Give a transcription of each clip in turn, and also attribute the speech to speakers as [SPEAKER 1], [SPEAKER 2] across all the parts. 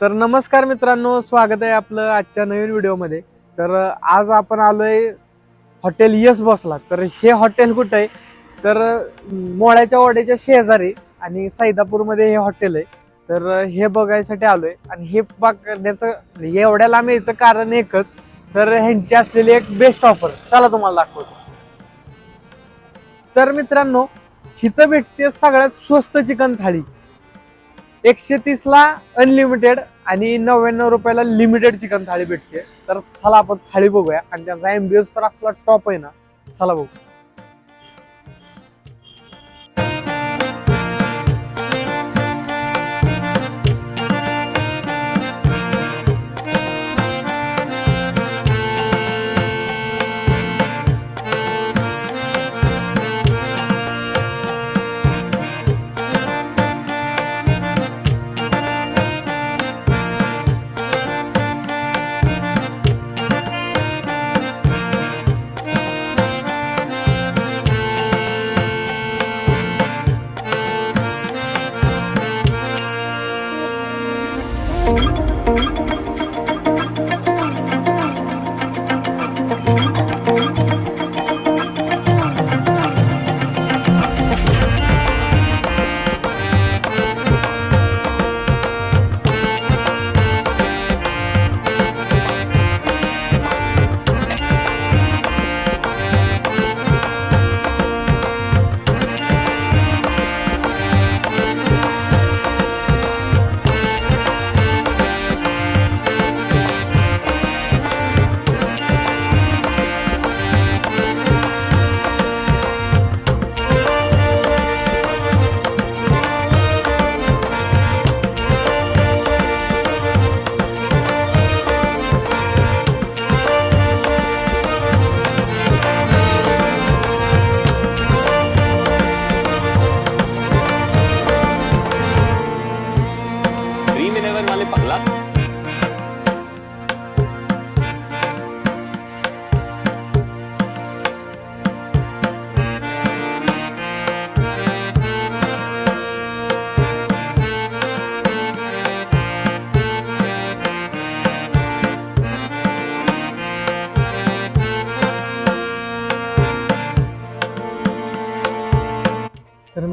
[SPEAKER 1] तर नमस्कार मित्रांनो स्वागत आहे आपलं आजच्या नवीन व्हिडिओमध्ये. तर आज आपण आलोय हॉटेल यस बसला. तर हे हॉटेल कुठं आहे? तर मोळ्याच्या वाड्याच्या शेजारी आणि सैदापूरमध्ये हे हॉटेल आहे. तर हे बघायसाठी आलोय. आणि हे बघण्याचं म्हणजे एवढ्या लांब यायचं कारण एकच तर ह्यांची असलेली एक बेस्ट ऑफर चला तुम्हाला दाखवतो. तर मित्रांनो हिथं भेटते सगळ्यात स्वस्त चिकन थाळी. एकशे तीसला अनलिमिटेड आणि नव्याण्णव रुपयाला लिमिटेड चिकन थाळी भेटते. तर चला आपण थाळी बघूया. आणि त्यांचा एमबीएस तर असला टॉप आहे ना. चला बघू.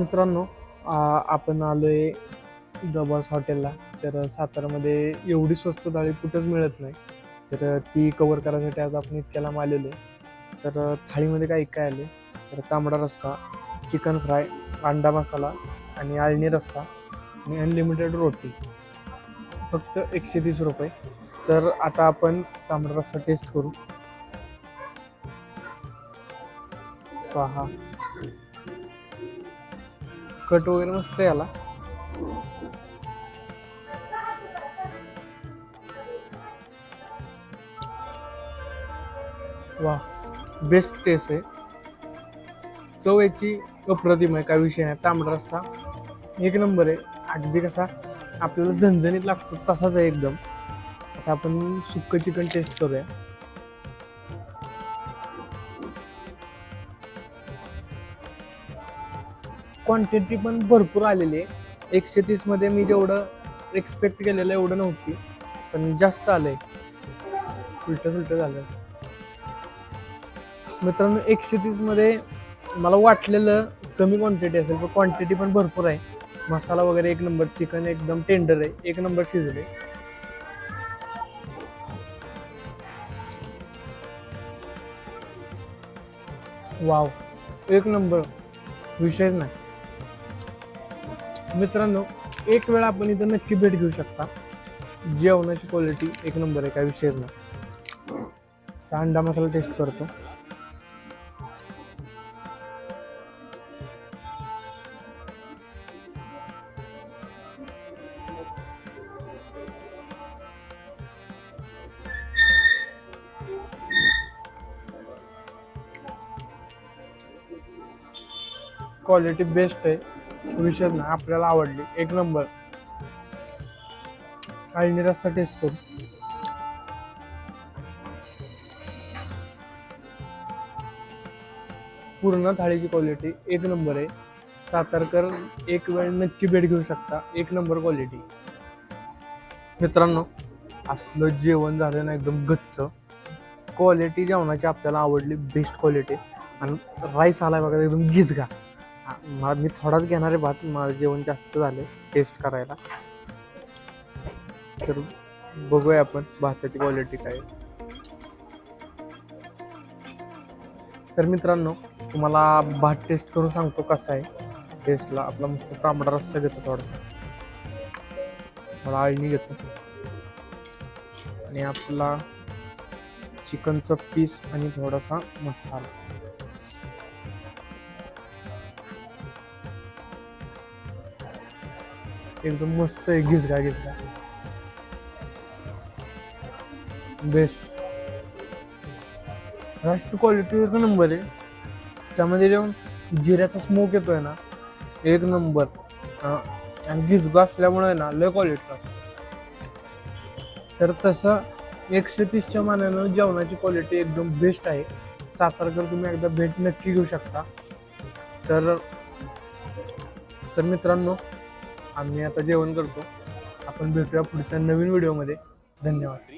[SPEAKER 1] मित्रांनो आपण आलो आहे डबास हॉटेलला तर सातारामध्ये एवढी स्वस्त थाळी कुठंच मिळत नाही. तर ती कवर करायसाठी आज आपण इतक्याला आलेलो आहे. तर थाळीमध्ये काय काय आले तर तांबडा रस्सा चिकन फ्राय अंडा मसाला आणि आळणी रस्सा आणि अनलिमिटेड रोटी. फक्त एकशे तीस रुपये. तर आता आपण तांबडा रस्सा टेस्ट करू. स्वाहा. कट वगैरे मस्त आहे याला. वा बेस्ट टेस्ट आहे. चव याची अप्रतिम आहे काय विषय नाही. तांबडा रस्सा एक नंबर आहे. अगदी कसा आपल्याला झणझणीत लागतो तसाच आहे एकदम. आता आपण सुक्क चिकन टेस्ट करूया. क्वांटिटी पण भरपूर आलेली आहे. एकशे तीसमध्ये मी जेवढं एक्सपेक्ट केलेलं एवढं नव्हती. पण जास्त आलं आहे उलट सुलट झालं मित्रांनो एकशे तीसमध्ये मला वाटलेलं कमी क्वांटिटी असेल पण क्वांटिटी पण भरपूर आहे. मसाला वगैरे एक नंबर चिकन एकदम टेंडर आहे. एक नंबर शिजले वाव एक नंबर विषयच नाही. मित्रांनो एक वेळा आपण इथं नक्की भेट घेऊ शकता. जेवणाची क्वालिटी एक नंबर आहे काय विषयच नाही. अंडा मसाला टेस्ट करतो. क्वालिटी बेस्ट आहे. विशेष नाही आपल्याला आवडली. एक नंबर. आणि रस्सा टेस्ट करू. पूर्ण थाळीची क्वालिटी एक नंबर आहे. सातारकर एक वेळ नक्की भेट घेऊ शकता. एक नंबर क्वालिटी मित्रांनो असलं जेवण झालं ना एकदम गच्च. क्वालिटी जेवणाची आपल्याला आवडली बेस्ट क्वालिटी आणि राईस आला बघा एकदम गिजगा हा, मी थोडाच घेणार आहे भात माझं जेवण जास्त झालं टेस्ट करायला. तर बघूया आपण भाताची क्वालिटी काय तर मित्रांनो तुम्हाला भात टेस्ट करून सांगतो कसा आहे. टेस्टला आपला मस्त तांबडा रस्सा घेतो थोडासा. थोडा आळणी घेतो. आणि आपला चिकनचं पीस आणि थोडासा मसाला. एकदम मस्त आहे गिजगा गिजगा बेस्ट राष्ट्र क्वालिटीचा नंबर आहे. त्यामध्ये जेवण जिऱ्याचा स्मोक येतोय ना एक नंबर आणि गिजगा असल्यामुळे ना लय क्वालिटी तर तसं एकशे तीसच्या मानानं जेवणाची क्वालिटी एकदम बेस्ट आहे. सातारकर तुम्ही एकदा भेट नक्की घेऊ शकता. तर तर मित्रांनो आम्ही आता जेवण करतो. आपण भेटूया पुढच्या नवीन व्हिडिओमध्ये. धन्यवाद.